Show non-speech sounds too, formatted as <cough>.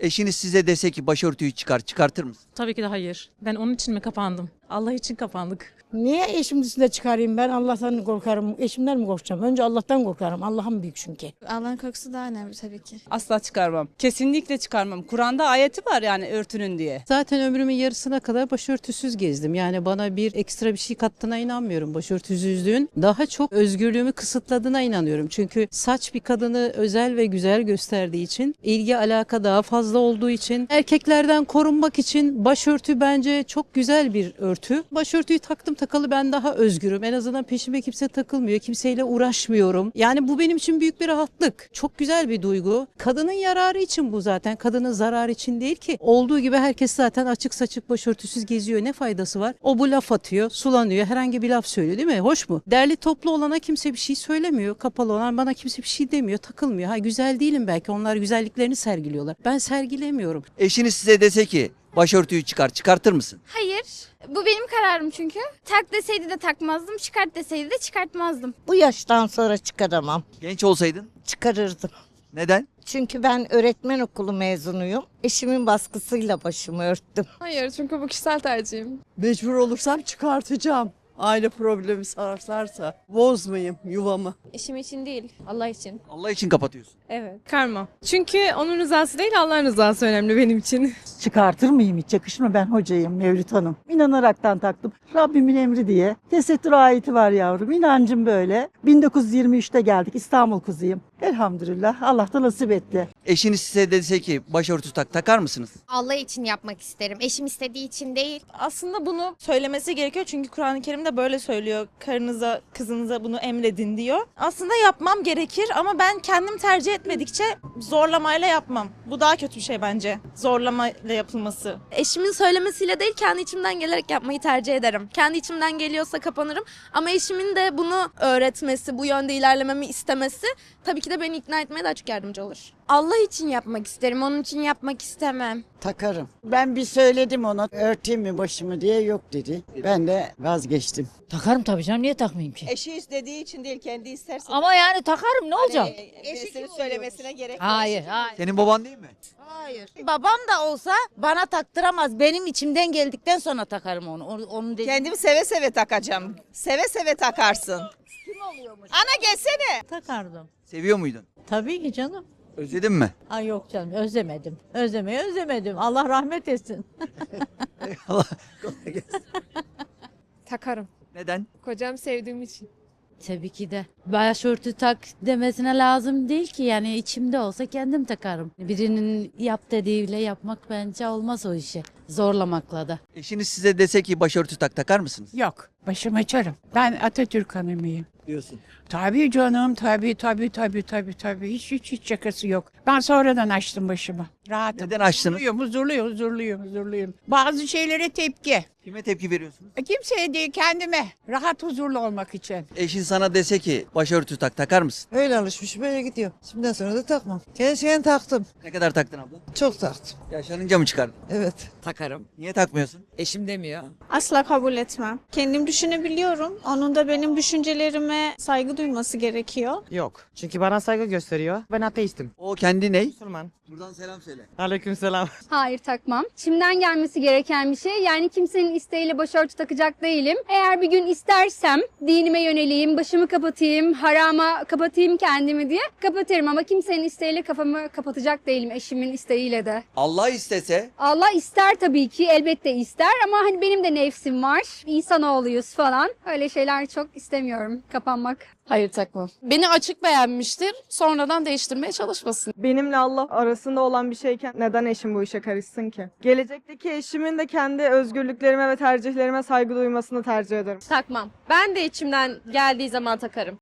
Eşiniz size dese ki başörtüyü çıkar, çıkartır mısın? Tabii ki de hayır. Ben onun için mi kapandım? Allah için kapandık. Niye eşimin üstüne çıkarayım ben Allah'tan korkarım. Eşimden mi korkacağım? Önce Allah'tan korkarım. Allah'ım büyük çünkü. Allah'ın korkusu daha önemli tabii ki. Asla çıkarmam. Kesinlikle çıkarmam. Kur'an'da ayeti var yani örtünün diye. Zaten ömrümün yarısına kadar başörtüsüz gezdim. Yani bana bir ekstra bir şey kattığına inanmıyorum. Başörtüsüzlüğün daha çok özgürlüğümü kısıtladığına inanıyorum. Çünkü saç bir kadını özel ve güzel gösterdiği için, ilgi alaka daha fazla olduğu için, erkeklerden korunmak için başörtü bence çok güzel bir örtü. Başörtüyü taktım takalı ben daha özgürüm. En azından peşime kimse takılmıyor. Kimseyle uğraşmıyorum. Yani bu benim için büyük bir rahatlık. Çok güzel bir duygu. Kadının yararı için bu zaten. Kadının zararı için değil ki. Olduğu gibi herkes zaten açık saçık başörtüsüz geziyor. Ne faydası var? O bu laf atıyor, sulanıyor. Herhangi bir laf söylüyor değil mi? Hoş mu? Derli toplu olana kimse bir şey söylemiyor. Kapalı olan bana kimse bir şey demiyor. Takılmıyor. Ha güzel değilim belki. Onlar güzelliklerini sergiliyorlar. Ben sergilemiyorum. Eşiniz size dese ki başörtüyü çıkar, çıkartır mısın? Hayır. Bu benim kararım çünkü. Tak deseydi de takmazdım, çıkart deseydi de çıkartmazdım. Bu yaştan sonra çıkaramam. Genç olsaydın Çıkarırdım. neden? Çünkü ben öğretmen okulu mezunuyum. Eşimin baskısıyla başımı örttüm. Hayır çünkü bu kişisel tercihim. Mecbur olursam çıkartacağım. Aile problemi sarsarsa bozmayayım yuvamı. Eşim için değil, Allah için. Allah için kapatıyorsun. Evet. Karma. Çünkü onun rızası değil Allah'ın rızası önemli benim için. Çıkartır mıyım hiç yakışır mı? Ben hocayım Mevlüt Hanım. İnanaraktan taktım. Rabbimin emri diye. Tesettür ayeti var yavrum. İnancım böyle. 1923'te geldik. İstanbul kızıyım. Elhamdülillah. Allah da nasip etti. Eşiniz size dese ki başörtü tak, takar mısınız? Allah için yapmak isterim. Eşim istediği için değil. Aslında bunu söylemesi gerekiyor çünkü Kur'an-ı Kerim'de böyle söylüyor. Karınıza, kızınıza bunu emredin diyor. Aslında yapmam gerekir ama ben kendim tercih etmedikçe zorlamayla yapmam. Bu daha kötü bir şey bence. Zorlamayla yapılması. Eşimin söylemesiyle değil, kendi içimden gelerek yapmayı tercih ederim. Kendi içimden geliyorsa kapanırım. Ama eşimin de bunu öğretmesi, bu yönde ilerlememi istemesi tabii ki de beni ikna etmeye daha çok yardımcı olur. Allah için yapmak isterim, onun için yapmak istemem. Takarım. Ben bir söyledim ona örteyim mi başımı diye yok dedi. Ben de vazgeçtim. Takarım tabii canım. Niye takmayayım ki? Eşi istediği için değil kendi isterse. Ama yani takarım ne olacak? Birisinin söylemesine gerek Hayır, hayır. Senin baban değil mi? Hayır. Babam da olsa bana taktıramaz. Benim içimden geldikten sonra takarım onu. Onu, dediği- Kendimi seve seve takacağım. Seve seve takarsın. Ana gelsene. Takardım. Seviyor muydun? Tabii ki canım. Özledin mi? Ay yok canım özlemedim. Özlemeyi özlemedim. Allah rahmet etsin. <laughs> Allah kolay gelsin. <laughs> Takarım. Neden? Kocam sevdiğim için. Tabii ki de. Başörtü tak demesine lazım değil ki yani içimde olsa kendim takarım. Birinin yap dediğiyle yapmak bence olmaz o işi. Zorlamakla da. Eşiniz size dese ki başörtü tak, takar mısınız? Yok. Başım açarım. Ben Atatürk hanımıyım. Diyorsun. Tabii canım. Tabii tabii tabii tabii tabii. Hiç hiç hiç şakası yok. Ben sonradan açtım başımı. Rahatım. Neden açtınız? Huzurluyum, huzurluyum, huzurluyum, huzurluyum. Bazı şeylere tepki. Kime tepki veriyorsunuz? E, Kimseye değil kendime. Rahat huzurlu olmak için. Eşin sana dese ki başörtü tak, takar mısın? Öyle alışmış böyle gidiyor. Şimdiden sonra da takmam. Kendisine taktım. Ne kadar taktın abla? Çok taktım. Yaşlanınca mı çıkardın? Evet. Takarım. Niye takmıyorsun? Eşim demiyor. Asla kabul etmem. Kendim düşünebiliyorum. Onun da benim düşüncelerime saygı duyması gerekiyor. Yok. Çünkü bana saygı gösteriyor. Ben ateistim. O kendi ney? Müslüman. Buradan selam söyle. Aleykümselam. Hayır takmam. Şimdiden gelmesi gereken bir şey. Yani kimsenin isteğiyle başörtü takacak değilim. Eğer bir gün istersem dinime yöneleyim, başımı kapatayım, harama kapatayım kendimi diye kapatırım. Ama kimsenin isteğiyle kafamı kapatacak değilim eşimin isteğiyle de. Allah istese Allah ister tabii ki elbette ister ama hani benim de nefsim var. İnsanoğluyuz falan. Öyle şeyler çok istemiyorum kapanmak. Hayır takmam. Beni açık beğenmiştir. Sonradan değiştirmeye çalışmasın. Benimle Allah arasında olan bir şeyken neden eşim bu işe karışsın ki? Gelecekteki eşimin de kendi ve tercihlerime saygı duymasını tercih ederim. Takmam. Ben de içimden geldiği zaman takarım.